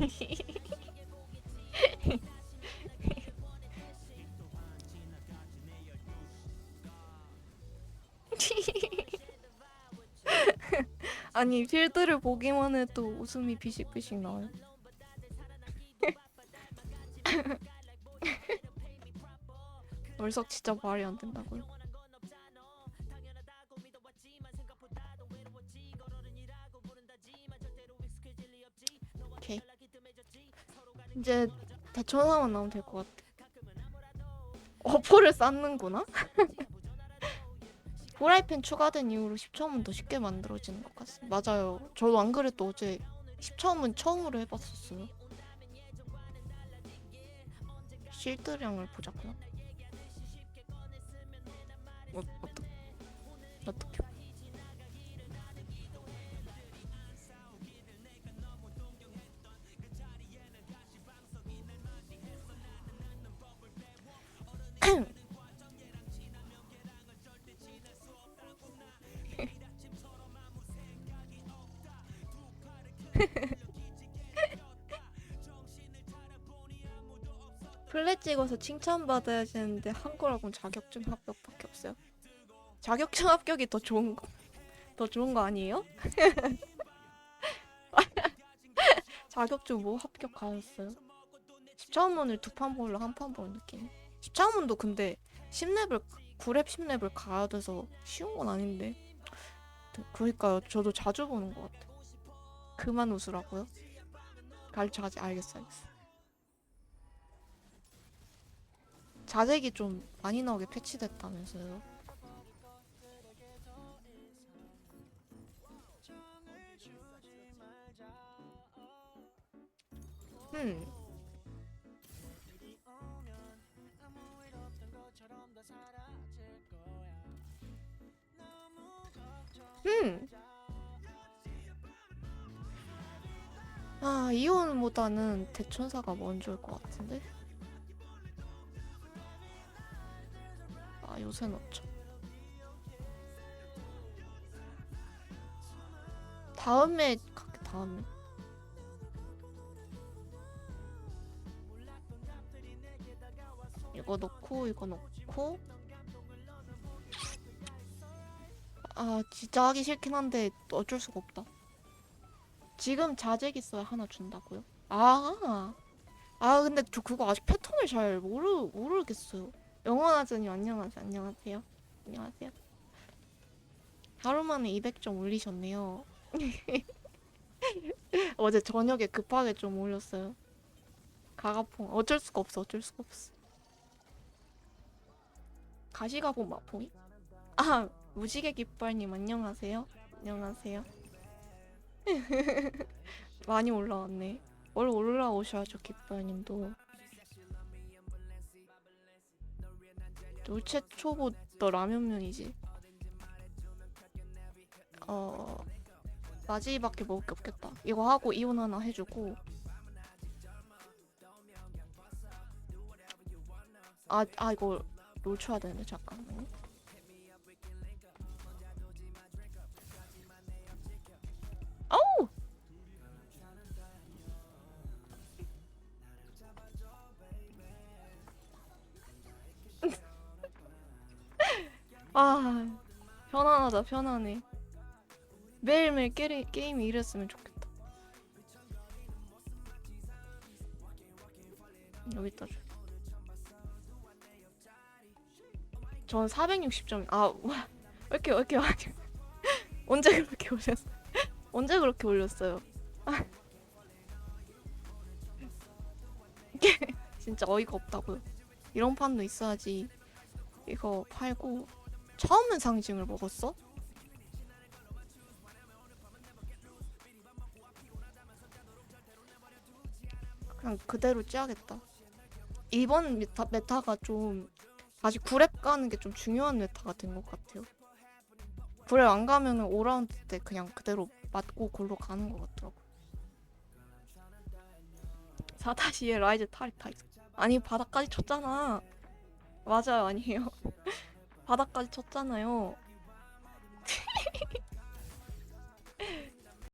아니 필드를 보기만 해도 웃음이 비식비식 나와요. 월석 진짜 말이 안 된다고요? 이제 대천사만 나오면 될 것 같아. 어포를 쌓는구나? 후라이팬 추가된 이후로 10처음은 더 쉽게 만들어지는 것 같습니다. 맞아요. 저도 안 그래도 어제 10처음은 처음으로 해봤었어요. 실드량을 보자고요. 어, 어 플랫 찍어서 칭찬받아야 되는데 한 거라고는 자격증 합격밖에 없어요. 자격증 합격이 더 좋은 거, 더 좋은 거 아니에요? 자격증 뭐 합격하셨어요? 10차원문을 두판 보려 한판 보는 느낌. 10차원문도 근데 10렙을 9렙 10렙을 가야 돼서 쉬운 건 아닌데. 그러니까요. 저도 자주 보는 것 같아요. 그만 웃으라고요? 가르쳐가지 알겠어 알겠어. 자색이 좀 많이 나오게 패치됐다면서요. 음. 음. 아, 이온보다는 대천사가 먼저일 것 같은데? 아, 요새 넣죠. 다음에 갈게, 다음에. 이거 넣고, 이거 넣고. 아, 진짜 하기 싫긴 한데 어쩔 수가 없다. 지금 자색 있어야 하나 준다고요? 아, 아, 근데 저 그거 아직 패턴을 잘 모르, 모르겠어요. 영원하전님 안녕하세요. 안녕하세요. 안녕하세요. 하루 만에 200점 올리셨네요. 어제 저녁에 급하게 좀 올렸어요. 가가퐁 어쩔 수가 없어. 어쩔 수가 없어. 가시가퐁 마퐁이? 아 무지개 깃발님 안녕하세요. 안녕하세요. 많이 올라왔네. 원래 올라오셔야죠 깃발님도. 울체 초보더 라면면이지. 어 마지막에 먹을 게 없겠다. 이거 하고 이온 하나 해주고. 아, 아 이거 롤 쳐야 되는데 잠깐만요. 아 편안하다 편안해. 매일매일 게리, 게임이 이랬으면 좋겠다. 여기다 줘. 전 460점. 아, 와, 왜 이렇게 왜 이렇게 많이? 언제 그렇게 올렸어? 언제 그렇게 올렸어요? 아. 진짜 어이가 없다고요. 이런 판도 있어야지. 이거 팔고 처음엔 상징을 먹었어? 그냥 그대로 찌야겠다. 이번 메타, 메타가 좀 다시 9렙 가는 게 좀 중요한 메타가 된 것 같아요. 9렙 안 가면은 5라운드 때 그냥 그대로 맞고 골로 가는 것 같더라고. 4-2에 라이즈 탈이 타 있어. 아니 바닥까지 쳤잖아. 맞아요 아니에요. 바닥까지 쳤잖아요.